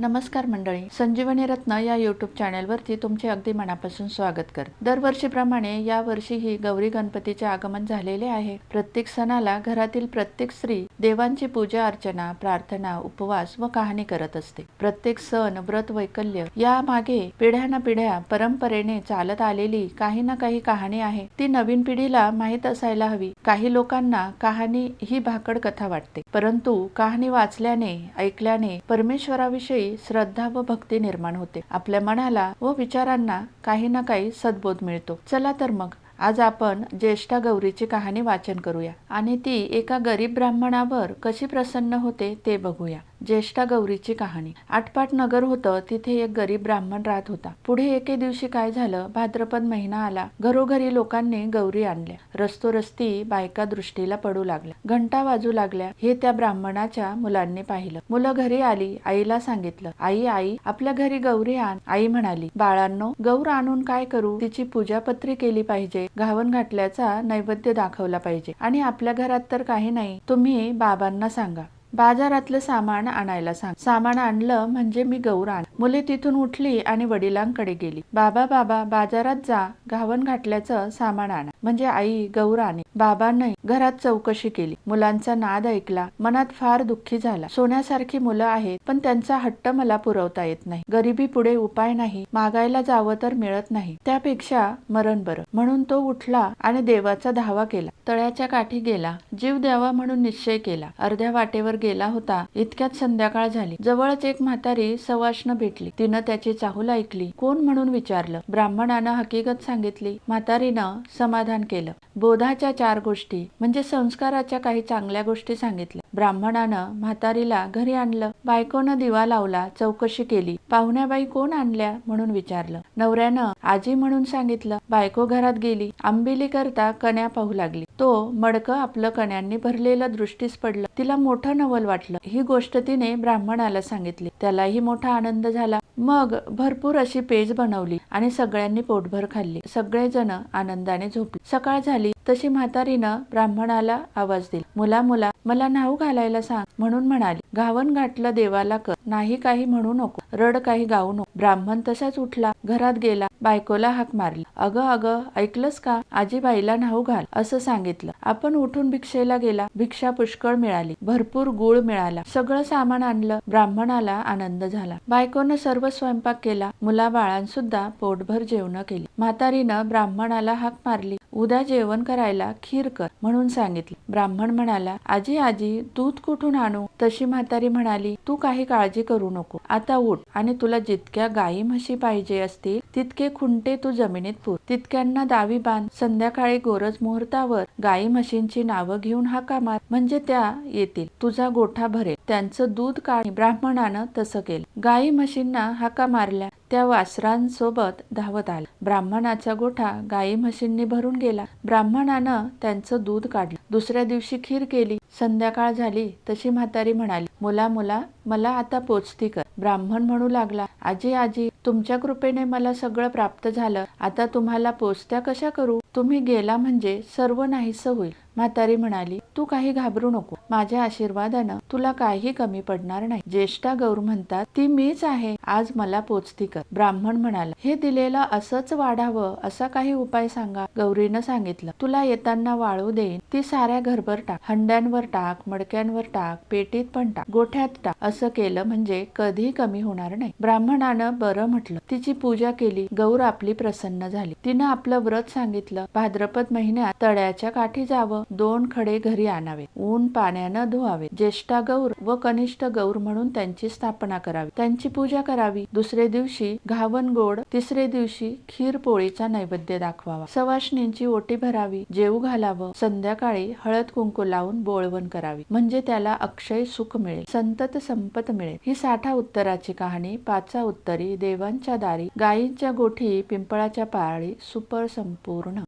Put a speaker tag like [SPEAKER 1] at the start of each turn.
[SPEAKER 1] नमस्कार मंडळी संजीवनी रत्न या युट्यूब चॅनेलवरती तुमचे अगदी मनापासून स्वागत कर. दरवर्षीप्रमाणे या वर्षीही गौरी गणपतीचे आगमन झालेले आहे. प्रत्येक सणाला घरातील प्रत्येक स्त्री देवांची पूजा अर्चना प्रार्थना उपवास व कहाणी करत असते. प्रत्येक सण व्रत वैकल्य या मागे पिढ्याना पिढ्या परंपरेने चालत आलेली काही ना काही कहाणी आहे. ती नवीन पिढीला माहीत असायला हवी. काही लोकांना कहाणी ही भाकड कथा वाटते. परंतु कहाणी वाचल्याने ऐकल्याने परमेश्वराविषयी श्रद्धा व भक्ती निर्माण होते. आपल्या मनाला व विचारांना काही ना काही सद्बोध मिळतो. चला तर मग आज आपण ज्येष्ठा गौरीची कहाणी वाचन करूया आणि ती एका गरीब ब्राह्मणावर कशी प्रसन्न होते ते बघूया. ज्येष्ठा गौरीची कहाणी. आटपाट नगर होतं तिथे एक गरीब ब्राह्मण राहत होता. पुढे एके दिवशी काय झालं भाद्रपद महिना आला. घरोघरी लोकांनी गौरी आणल्या. रस्तोरस्ती बायका दृष्टीला पडू लागल्या. घंटा वाजू लागल्या. हे त्या ब्राह्मणाच्या मुलांनी पाहिलं. मुलं घरी आली आईला सांगितलं आई आई आपल्या घरी गौरी आण. आई म्हणाली बाळांनो गौर आणून काय करू? तिची पूजापत्री केली पाहिजे. घावन घातल्याचा नैवेद्य दाखवला पाहिजे. आणि आपल्या घरात तर काही नाही. तुम्ही बाबांना सांगा. बाजारातलं सामान आणायला सांग. सामान आणलं म्हणजे मी गौर आण. मुले तिथून उठली आणि वडिलांकडे गेली. बाबा बाबा बाजारात जा. घावन घातल्याचं सामान आणा. म्हणजे आई गौर आणे बाबांनी घरात चौकशी केली. मुलांचा नाद ऐकला. मनात फार दुःखी झाला. सोन्यासारखी मुलं आहेत पण त्यांचा हट्ट मला पुरवता येत नाही. गरिबी पुढे उपाय नाही. मागायला जावं तर मिळत नाही. त्यापेक्षा मरण बरं. म्हणून तो उठला आणि देवाचा धावा केला. तळ्याच्या काठी गेला. जीव द्यावा म्हणून निश्चय केला. अर्ध्या वाटेवर गेला होता. इतक्यात संध्याकाळ झाली. जवळच एक म्हातारी सवाष्ण भेटली. तिनं त्याची चाहूल ऐकली. कोण म्हणून विचारलं? ब्राह्मणानं हकीकत सांगितली. म्हातारीनं समाधान केलं. बोधाच्या चार गोष्टी म्हणजे संस्काराच्या काही चांगल्या गोष्टी सांगितल्या. ब्राह्मणानं म्हातारीला घरी आणलं. बायकोनं दिवा लावला चौकशी केली. पाहुण्याबाई कोण आणल्या म्हणून विचारलं. नवऱ्यानं आजी म्हणून सांगितलं बायको घरात गेली. आंबिली करता कण्या पाहू लागली. तो मडकं आपलं कण्यांनी भरलेलं दृष्टीस पडलं. तिला मोठं नवल वाटलं. ही गोष्ट तिने ब्राह्मणाला सांगितली. त्यालाही मोठा आनंद झाला. मग भरपूर अशी पेज बनवली आणि सगळ्यांनी पोटभर खाल्ली. सगळेजण आनंदाने झोपले. सकाळ झाली. तशी म्हातारीनं ब्राह्मणाला आवाज दिला. मुला मुला मला नाऊ घालायला सांग म्हणून म्हणाली. घावन घातलं देवाला कर. नाही काही म्हणू नको. रड काही गाऊ नको. ब्राह्मण तसाच उठला. घरात गेला. बायकोला हाक मारली. अगं अगं ऐकलंस का? आजीबाईला न्हाऊ घाल असं सांगितलं. आपण उठून भिक्षेला गेला. भिक्षा पुष्कळ मिळाली. भरपूर गुळ मिळाला. सगळं सामान आणलं. ब्राह्मणाला आनंद झाला. बायकोनं सर्व स्वयंपाक केला. मुला बाळांसुद्धा पोटभर जेवण केली. म्हातारीनं ब्राह्मणाला हाक मारली. उद्या जेवण करायला खीर कर म्हणून सांगितले. ब्राह्मण म्हणाला आजी आजी दूध कुठून आणू? तशी म्हातारी म्हणाली तू काही काळजी करू नको. आता उठ आणि तुला जितक्या गायी म्हशी पाहिजे असतील तितके खुंटे तू जमिनीत पुर. तितक्यांना दावी बांध. संध्याकाळी गोरज मुहूर्तावर गायी म्हशींची नावं घेऊन हाका मार म्हणजे त्या येतील. तुझा गोठा भरेल. त्यांचं दूध काढ. ब्राह्मणानं तसं केलं. गायी म्हशींना हाका मारल्या. त्या वासरांसोबत धावत आला. ब्राह्मणाचा गोठा गायी म्हशींनी भरून गेला. ब्राह्मणानं त्यांचं दूध काढलं. दुसऱ्या दिवशी खीर केली. संध्याकाळ झाली. तशी म्हातारी म्हणाली मुला मुला मला आता पोचती कर. ब्राह्मण म्हणू लागला आजी आजी तुमच्या कृपेने मला सगळं प्राप्त झालं. आता तुम्हाला पोचत्या कशा करू? तुम्ही गेला म्हणजे सर्व नाहीसं होईल. म्हातारी म्हणाली तू काही घाबरू नको. माझ्या आशीर्वादानं तुला काही कमी पडणार नाही. ज्येष्ठा गौर म्हणतात ती मीच आहे. आज मला पोचती कर. ब्राह्मण म्हणाला हे दिलेलं असंच वाढावं असा काही उपाय सांगा. गौरीनं सांगितलं तुला येताना वाळू देईन. ती साऱ्या घरभर टाक. हंड्यांवर टाक मडक्यांवर टाक पेटीत पण टाक गोठ्यात टाक. असं केलं म्हणजे कधी कमी होणार नाही. ब्राह्मणानं बरं म्हटलं. तिची पूजा केली. गौर आपली प्रसन्न झाली. तिनं आपलं व्रत सांगितलं. भाद्रपद महिन्यात तळ्याच्या काठी जावं. दोन खडे घरी आणावे. ऊन पाण्यानं धुवावे. ज्येष्ठा गौर व कनिष्ठ गौर म्हणून त्यांची स्थापना करावी. त्यांची पूजा करावी. दुसरे दिवशी घावन गोड तिसरे दिवशी खीर पोळीचा नैवेद्य दाखवावा. सवाष्णींची ओटी भरावी. जेऊ घालावं. संध्याकाळी हळद कुंकू लावून बोळवण करावी. म्हणजे त्याला अक्षय सुख मिळेल. संतत संपत मिळेल. ही साठा उत्तराची कहाणी. पाचा उत्तरी देवांच्या दारी. गायींच्या गोठी पिंपळाच्या पाळी सुपर संपूर्ण